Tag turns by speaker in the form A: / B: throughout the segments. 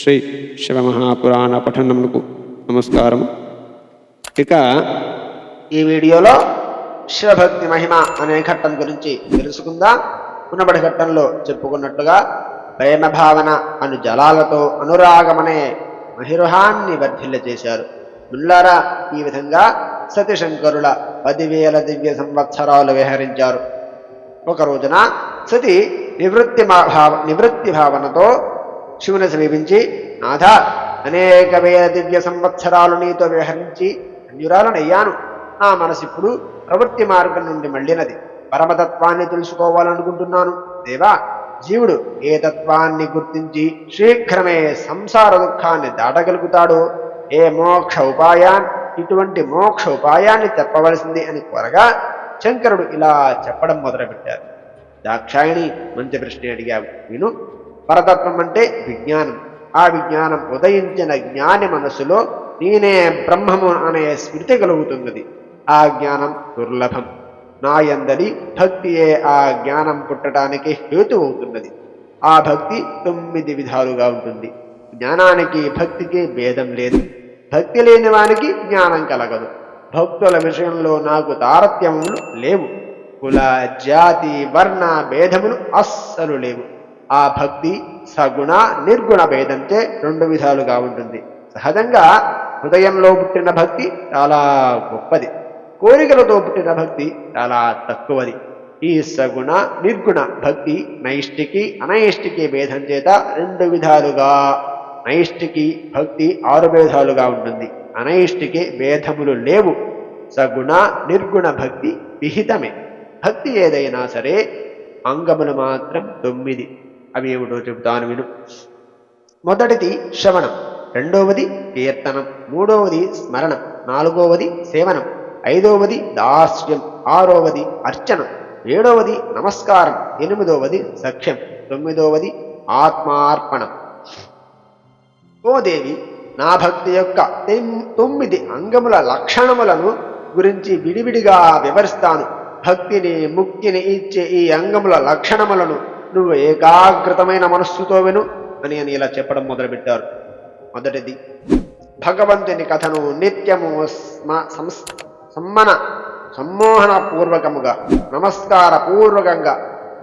A: శ్రీ శివమహాపురాణ పఠనమునకు నమస్కారం. ఇక
B: ఈ వీడియోలో శివభక్తి మహిమ అనే ఘట్టం గురించి తెలుసుకుందాం? మునబడి ఘట్టంలో చెప్పుకున్నట్టుగా ప్రేమ భావన అను జలాలతో అనురాగమనే మహిరుహాన్ని వర్ధిల్ల చేశారు. ముల్లారా ఈ విధంగా సతిశంకరుల పదివేల దివ్య సంవత్సరాలు విహరించారు. ఒక రోజున సతి నివృత్తి భావ నివృత్తి భావనతో శివుని సమీపించి నాథ అనేక వేల దివ్య సంవత్సరాలు నీతో విహరించి అన్యురాలనయ్యాను నా మనసిప్పుడు ప్రవృత్తి మార్గం నుండి మళ్ళినది. పరమతత్వాన్ని తెలుసుకోవాలనుకుంటున్నాను. దేవా జీవుడు ఏ తత్వాన్ని గుర్తించి శీఘ్రమే సంసార దుఃఖాన్ని దాటగలుగుతాడో ఏ మోక్ష ఉపాయాన్ ఇటువంటి మోక్ష ఉపాయాన్ని చెప్పవలసింది అని కోరగా శంకరుడు ఇలా చెప్పడం మొదలుపెట్టారు దాక్షాయణి మంచి ప్రశ్న అడిగావు. విను పరతత్వం అంటే విజ్ఞానం. ఆ విజ్ఞానం ఉదయించిన జ్ఞాని మనసులో నేనే బ్రహ్మము అనే స్మృతి కలుగుతున్నది. ఆ జ్ఞానం దుర్లభం. నాయందలి భక్తియే ఆ జ్ఞానం పుట్టడానికి హేతు అవుతున్నది. ఆ భక్తి తొమ్మిది విధాలుగా ఉంటుంది. జ్ఞానానికి భక్తికి భేదం లేదు. భక్తి లేని వానికి జ్ఞానం కలగదు. భక్తుల విషయంలో నాకు తారత్యములు లేవు. కుల జాతి వర్ణ భేదములు అస్సలు లేవు. ఆ భక్తి సగుణ నిర్గుణ భేదంతే రెండు విధాలుగా ఉంటుంది. సహజంగా హృదయంలో పుట్టిన భక్తి చాలా గొప్పది. కోరికలతో పుట్టిన భక్తి చాలా తక్కువది. ఈ సగుణ నిర్గుణ భక్తి నైష్టికి అనైష్టికి భేదం చేత రెండు విధాలుగా నైష్టికి భక్తి ఆరు భేదాలుగా ఉంటుంది. అనైష్టికి భేదములు లేవు. సగుణ నిర్గుణ భక్తి విహితమే. భక్తి ఏదైనా సరే అంగములు మాత్రం తొమ్మిది. అవి ఏమిటో చెబుతాను విను. మొదటిది శ్రవణం రెండవది కీర్తనం మూడవది స్మరణం నాలుగవది సేవనం ఐదవది దాస్యం ఆరవది అర్చనం ఏడవది నమస్కారం ఎనిమిదవది సఖ్యం తొమ్మిదవది ఆత్మార్పణం. ఓ దేవి నా భక్తి యొక్క తొమ్మిది అంగముల లక్షణములను గురించి విడివిడిగా వివరిస్తాను. భక్తిని ముక్తిని ఇచ్చే ఈ అంగముల లక్షణములను నువ్వు ఏకాగ్రతమైన మనస్సుతో విను అని అని ఇలా చెప్పడం మొదలుపెట్టారు. మొదటిది భగవంతుని కథను నిత్యము సంస్ సమ్మన సమ్మోహన పూర్వకముగా నమస్కార పూర్వకంగా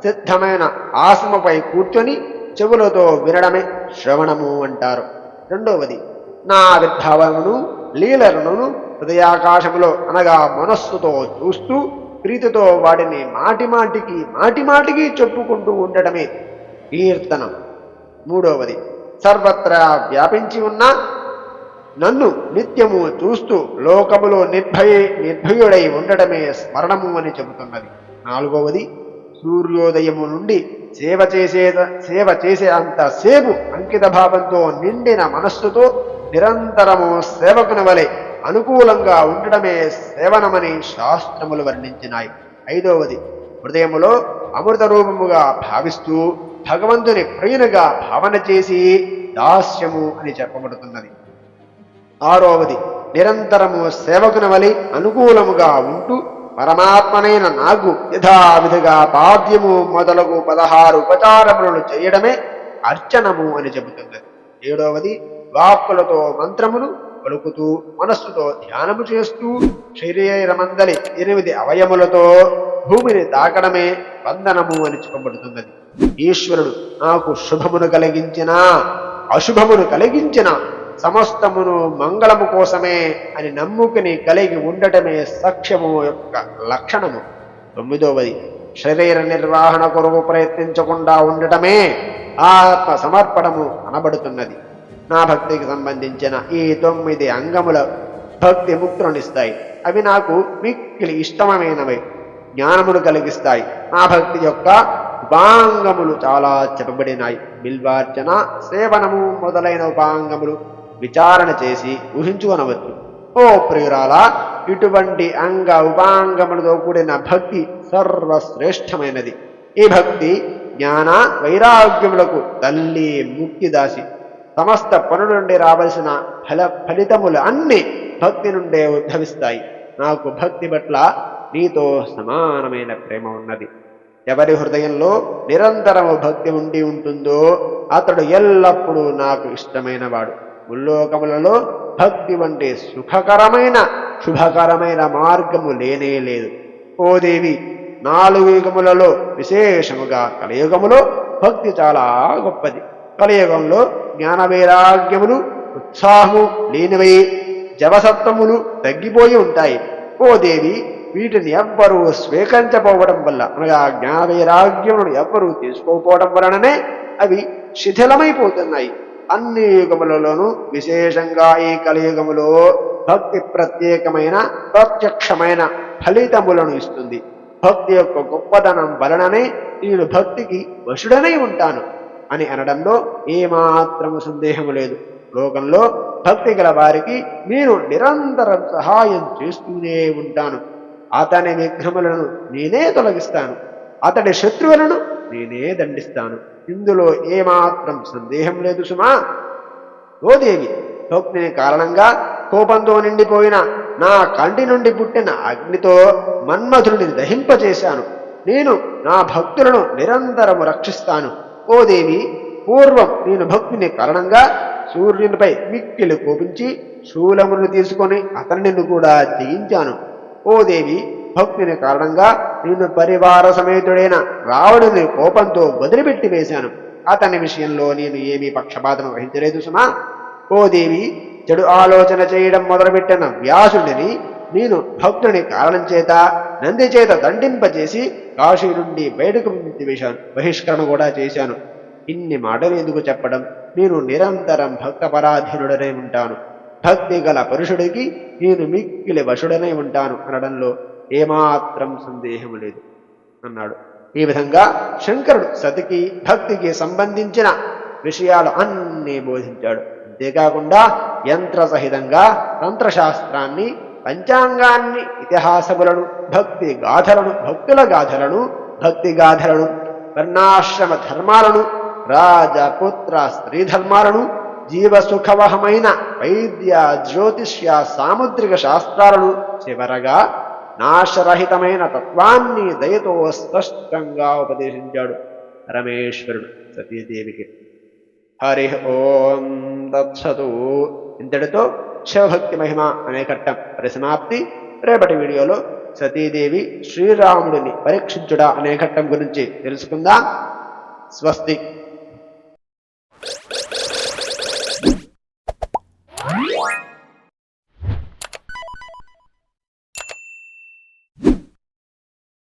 B: సిద్ధమైన ఆసనపై కూర్చొని చెవులతో వినడమే శ్రవణము అంటారు. రెండవది నా ఆవిర్భావమును లీలలను హృదయాకాశములో అనగా మనస్సుతో చూస్తూ ప్రీతితో వాడిని మాటి మాటికి మాటి మాటికి చెప్పుకుంటూ ఉండటమే కీర్తనం. మూడవది సర్వత్రా వ్యాపించి ఉన్న నన్ను నిత్యము చూస్తూ లోకములో నిర్భయ నిర్భయుడై ఉండటమే స్మరణము అని చెబుతున్నది. నాలుగవది సూర్యోదయము నుండి సేవ చేసే సేవ చేసే అంత సేపు అంకిత భావంతో నిండిన మనస్సుతో నిరంతరము సేవకుని వలె అనుకూలంగా ఉండడమే సేవనమని శాస్త్రములు వర్ణించినాయి. ఐదవది హృదయములో అమృత రూపముగా భావిస్తూ భగవంతుని ప్రియునిగా భావన చేసి దాస్యము అని చెప్పబడుతున్నది. ఆరవది నిరంతరము సేవకున వలి అనుకూలముగా ఉంటూ పరమాత్మనైన నాకు యథావిధిగా పాద్యము మొదలగు పదహారు ఉపచారములను చేయడమే అర్చనము అని చెబుతున్నది. ఏడవది వాక్కులతో మంత్రములు పలుకుతూ మనస్సుతో ధ్యానము చేస్తూ శరీరమందలి ఎనిమిది అవయములతో భూమిని తాకడమే వందనము అని చెప్పబడుతున్నది. ఈశ్వరుడు నాకు శుభమును కలిగించిన అశుభమును కలిగించిన సమస్తమును మంగళము కోసమే అని నమ్ముకుని కలిగి ఉండటమే సఖ్యము యొక్క లక్షణము. తొమ్మిదవది శరీర నిర్వహణ కొరకు ప్రయత్నించకుండా ఉండటమే ఆత్మ సమర్పణము అనబడుతున్నది. నా భక్తికి సంబంధించిన ఈ తొమ్మిది అంగముల భక్తి ముక్తులనిస్తాయి. అవి నాకు మిక్కిలి ఇష్టమైనవి. జ్ఞానమును కలిగిస్తాయి. నా భక్తి యొక్క ఉపాంగములు చాలా చెప్పబడినాయి. బిల్వార్చన సేవనము మొదలైన ఉపాంగములు విచారణ చేసి ఊహించుకొనవచ్చు. ఓ ప్రియురాల ఇటువంటి అంగ ఉపాంగములతో కూడిన భక్తి సర్వశ్రేష్టమైనది. ఈ భక్తి జ్ఞాన వైరాగ్యములకు తల్లి ముక్తిదాసి. సమస్త పనుల నుండి రావలసిన ఫల ఫలితములు అన్ని భక్తి నుండే ఉద్భవిస్తాయి. నాకు భక్తి పట్ల నీతో సమానమైన ప్రేమ ఉన్నది. ఎవరి హృదయంలో నిరంతరము భక్తి ఉండి ఉంటుందో అతడు ఎల్లప్పుడూ నాకు ఇష్టమైన వాడు ముల్లోకములలో భక్తి వంటి సుఖకరమైన శుభకరమైన మార్గము లేనే లేదు. ఓ దేవి నాలుగు యుగములలో విశేషముగా కలియుగములో భక్తి చాలా గొప్పది. కలియుగంలో జ్ఞాన వైరాగ్యములు ఉత్సాహము లేనివై జవసత్వములు తగ్గిపోయి ఉంటాయి. ఓ దేవి వీటిని ఎవ్వరూ స్వీకరించకపోవడం వల్ల అనగా జ్ఞాన వైరాగ్యములను ఎవ్వరూ తీసుకోకపోవడం వలననే అవి శిథిలమైపోతున్నాయి. అన్ని యుగములలోనూ విశేషంగా ఈ కలియుగములో భక్తి ప్రత్యేకమైన ప్రత్యక్షమైన ఫలితములను ఇస్తుంది. భక్తి యొక్క గొప్పతనం వలననే నేను భక్తికి వశుడనై ఉంటాను. అని అనడంలో ఏమాత్రము సందేహము లేదు. లోకంలో భక్తి గల వారికి నేను నిరంతరం సహాయం చేస్తూనే ఉంటాను. అతని విఘ్నములను నేనే తొలగిస్తాను. అతడి శత్రువులను నేనే దండిస్తాను. ఇందులో ఏమాత్రం సందేహం లేదు సుమా. ఓ భక్తిని కారణంగా కోపంతో నిండిపోయిన నా కంటి నుండి పుట్టిన అగ్నితో మన్మధుడిని దహింపజేశాను. నేను నా భక్తులను నిరంతరము రక్షిస్తాను. ఓ దేవి పూర్వం నేను భక్తిని కారణంగా సూర్యునిపై మిక్కిలు కోపించి శూలమును తీసుకొని అతనిని కూడా జయించాను. ఓ దేవి భక్తిని కారణంగా నేను పరివార సమేతుడైన రావణుని కోపంతో వదిలిపెట్టి వేశాను. అతని విషయంలో నేను ఏమీ పక్షపాతం వహించలేదు సుమా. ఓ దేవి చెడు ఆలోచన చేయడం మొదలుపెట్టిన వ్యాసుడిని నేను భక్తుని కారణం చేత నంది చేత దండింపచేసి కాశీ నుండి బయటకు వేశాను. బహిష్కరణ కూడా చేశాను. ఇన్ని మాటలు ఎందుకు చెప్పడం? నేను నిరంతరం భక్తపరాధీనుడనే ఉంటాను. భక్తి గల పురుషుడికి నేను మిక్కిలి వశుడనే ఉంటాను అనడంలో ఏమాత్రం సందేహం లేదు అన్నాడు. ఈ విధంగా శంకరుడు సతికి భక్తికి సంబంధించిన విషయాలు అన్నీ బోధించాడు. అంతేకాకుండా యంత్ర సహితంగా తంత్రశాస్త్రాన్ని పంచాంగాన్ని ఇతిహాసములను భక్తి గాథలను భక్తుల గాథలను భక్తి గాథలను వర్ణాశ్రమ ధర్మాలను రాజపుత్ర స్త్రీ ధర్మాలను జీవసుఖవహమైన వైద్య జ్యోతిష్య సాముద్రిక శాస్త్రాలను చివరగా నాశరహితమైన తత్వాన్ని దయతో స్పష్టంగా ఉపదేశించాడు పరమేశ్వరుడు సతీదేవికి. హరి ఓం తత్సతు. ఇంతటితో శివభక్తి మహిమ అనే కట్టం పరిసమాప్తి. రేపటి వీడియోలో సతీదేవి శ్రీరాముడిని పరీక్షించుడా అనే ఘట్టం గురించి తెలుసుకుందాం. స్వస్తి.